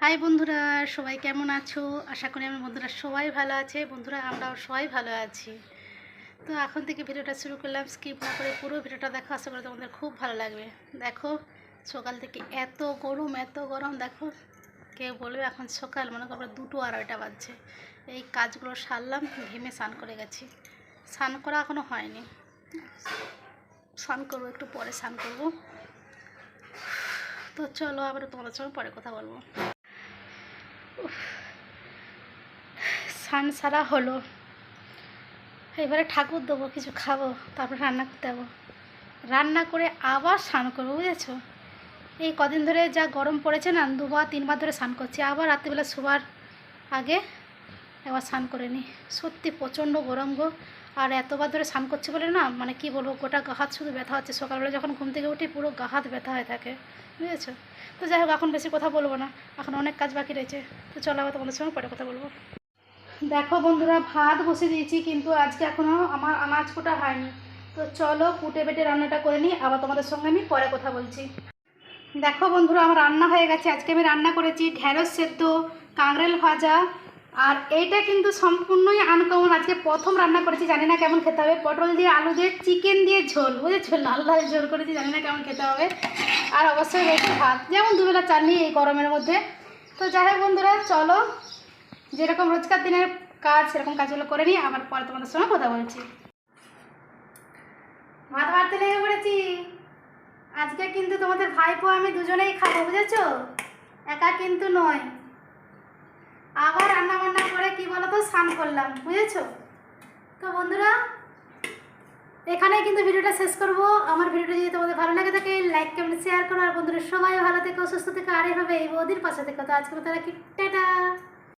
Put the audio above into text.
High বন্ধুরা, সবাই কেমন আছো? আশা করি আমার বন্ধুরা সবাই ভালো আছে। বন্ধুরা, আমরাও সবাই ভালো আছি। তো এখন থেকে ভিডিওটা শুরু করলাম স্কিপ না করে পুরো ভিডিওটা দেখো, আশা করি তোমাদের খুব ভালো লাগবে। দেখো, সকাল থেকে এত গরম এত গরম, দেখো। কেউ বলবে এখন সকাল, মনে করব দুটো আড়াইটা বাজছে। এই কাজগুলো সারলাম, ঘেমে স্নান করে গেছি। স্নান করা এখনও হয়নি। স্নান করব, একটু পরে স্নান করব। তো চলো আবার তোমাদের সঙ্গে পরে কথা বলব। স্নান সারা হলো। এবারে ঠাকুর দেবো, কিছু খাব, তারপর রান্না করতে যাব। রান্না করে আবার স্নান করব, বুঝেছ? এই কদিন ধরে যা গরম পড়েছে না, দুবার, তিনবার ধরে স্নান করছি। আবার রাত্রিবেলা শোবার আগে একবার স্নান করে নিই। সত্যি প্রচণ্ড গরম গো। আর এতবার ধরে স্নান করছি বলে না মানে কি বলব, গোটা গা হাত শুধু ব্যথা হচ্ছে। সকালবেলা যখন ঘুম থেকে উঠি পুরো গা হাত ব্যথা হয়ে থাকে, বুঝেছ? তো যাই হোক, এখন বেশি কথা বলব না। এখন অনেক কাজ বাকি রয়েছে। তো চলো আবার তোমাদের সঙ্গে পরে কথা বলব। দেখো বন্ধুরা, ভাত বসে দিয়েছি, কিন্তু আজকে এখনও আমার আনাজ কোটা হয়নি। তো চলো কুটে বেটে রান্নাটা করে নিই, আবার তোমাদের সঙ্গে আমি পরে কথা বলছি। দেখো বন্ধুরা, আমার রান্না হয়ে গেছে। আজকে আমি রান্না করেছি ঢ্যাঁড়স সেদ্ধ কাঁকরেল ভাজা, আর এইটা কিন্তু সম্পূর্ণই আনকমন আজকে প্রথম রান্না করেছি, জানি না কেমন খেতে হবে। পটল দিয়ে, আলু দিয়ে চিকেন দিয়ে ঝোল, বুঝেছ? লাল লাল ঝোল করেছি, জানি না কেমন খেতে হবে। আর অবশ্যই রয়েছে ভাত। যেমন দুবেলা চাটনি এই গরমের মধ্যে। তো যাই হোক বন্ধুরা, চলো যেরকম রোজকার দিনের কাজ, সেরকম কাজগুলো করে নিই আবার পরে তোমাদের সঙ্গে কথা বলছি। ভাত বাড়তে লেগে পড়েছি। আজকে কিন্তু তোমাদের ভাইপো আমি দুজনেই খাব, বুঝেছ? একা কিন্তু নয়। আবার রান্না বান্না করে কি বলো তো স্নান করলাম, বুঝেছ? তো বন্ধুরা, এখানেই কিন্তু ভিডিওটা শেষ করব। আমার ভিডিওটা যদি তোমাদের ভালো লাগে থাকে লাইক কমেন্ট শেয়ার করো। আর বন্ধুরা, সবাই ভালো থেকো, সুস্থ থেকো। আর এভাবে এই বৌদির পাশে থেকো। তো আজকে মতো রাখি। টাটা!